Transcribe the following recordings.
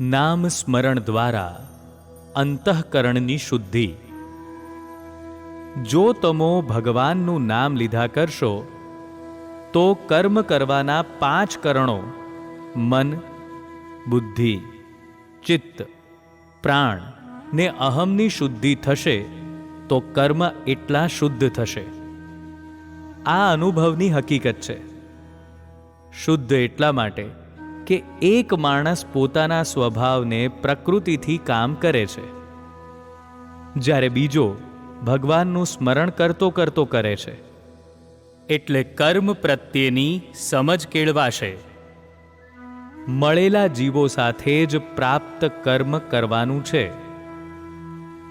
નામ સ્મરણ દ્વારા અંતઃકરણની શુદ્ધિ. જો તમો ભગવાનનું નામ લીધા કરશો, તો કર્મ કરવાના પાંચ કરણો મન, બુદ્ધિ, ચિત્ત, પ્રાણ ને અહમની શુદ્ધિ થશે, તો કર્મ એટલા શુદ્ધ થશે. આ અનુભવની હકીકત છે. શુદ્ધ એટલા માટે કે એક માણસ પોતાના સ્વભાવને પ્રકૃતિથી કામ કરે છે. જ્યારે બીજો ભગવાનનું સ્મરણ કરતો કરતો કરે છે. એટલે કર્મ પ્રત્યેની સમજ કેળવાશે. મળેલા જીવો સાથે જ પ્રાપ્ત કર્મ કરવાનું છે.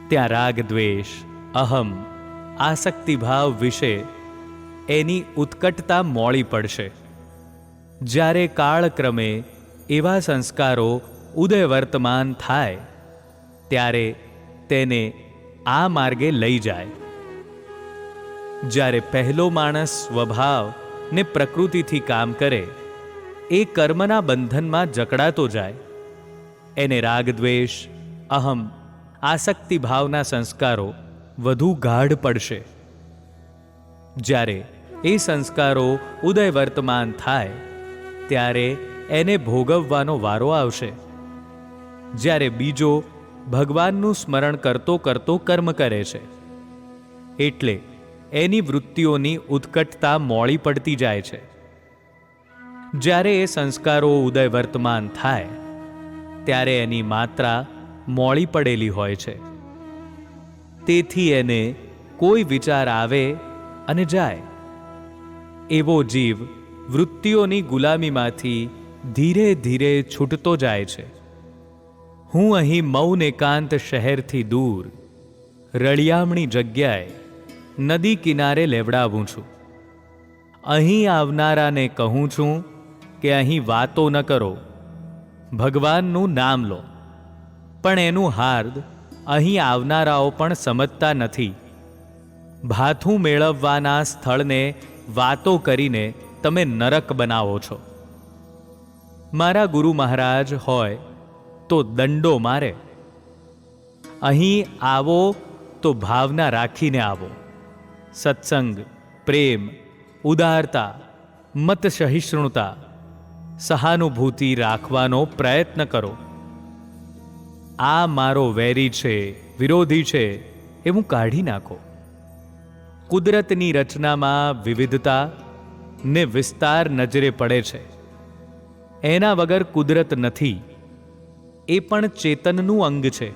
ત્યાં રાગ દ્વેષ, અહમ, આસક્તિભાવ વિશે એની ઉત્કટતા મોળી પડશે. જ્યારે કાળક્રમે એવા સંસ્કારો ઉદય વર્તમાન થાય, ત્યારે તેને આ માર્ગે લઈ જાય. જ્યારે પહેલો માણસ સ્વભાવ ને પ્રકૃતિથી કામ કરે, એ કર્મના બંધનમાં જકડાતો જાય. એને રાગ દ્વેષ અહમ, આસક્તિ ભાવના સંસ્કારો વધુ ગાઢ પડશે. જ્યારે એ સંસ્કારો ઉદય વર્તમાન થાય ત્યારે એને ભોગવવાનો વારો આવશે. જ્યારે બીજો ભગવાનનું સ્મરણ કરતો કરતો કર્મ કરે છે. એટલે એની વૃત્તિઓની ઉત્કટતા મોળી પડતી જાય છે. જ્યારે એ સંસ્કારો ઉદય વર્તમાન થાય, ત્યારે એની માત્રા મોળી પડેલી હોય છે. તેથી એને કોઈ વિચાર આવે અને જાય. એવો જીવ વૃત્તિઓની ગુલામીમાંથી ધીરે ધીરે છૂટતો જાય છે. હું અહીં મૌન એકાંત શહેરથી દૂર, રળિયામણી જગ્યાએ નદી કિનારે લેવડાવું છું. અહીં આવનારાને કહું છું કે અહીં વાતો ન કરો, ભગવાનનું નામ લો. પણ એનું હાર્દ અહીં આવનારાઓ પણ સમજતા નથી. ભાથું મેળવવાના સ્થળને વાતો કરીને તમે નરક બનાવો છો. મારા ગુરુ મહારાજ હોય તો દંડો મારે. અહીં આવો તો ભાવના રાખીને આવો. સત્સંગ, પ્રેમ, ઉદારતા, મત સહિષ્ણુતા, સહાનુભૂતિ રાખવાનો પ્રયત્ન કરો. આ મારો વેરી છે, વિરોધી છે એવું કાઢી નાખો. કુદરતની રચનામાં વિવિધતા ને વિસ્તાર નજરે પડે છે. એના વગર કુદરત નથી. એ પણ ચેતનનું અંગ છે.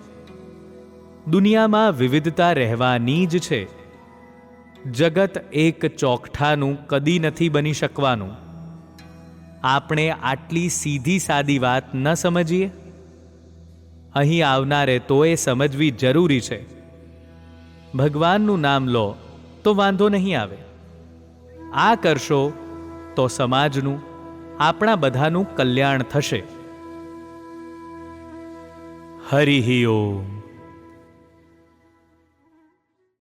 દુનિયામાં વિવિધતા રહેવાની જ છે. જગત એક ચોકઠાનું કદી નથી બની શકવાનું. આપણે આટલી સીધી સાદી વાત ન સમજીએ? અહીં આવનારે તો એ સમજવી જરૂરી છે. ભગવાનનું નામ લો, તો વાંધો નહીં આવે. આ કરશો તો સમાજનું આપણા બધાનું કલ્યાણ થશે. હરિ ઓમ.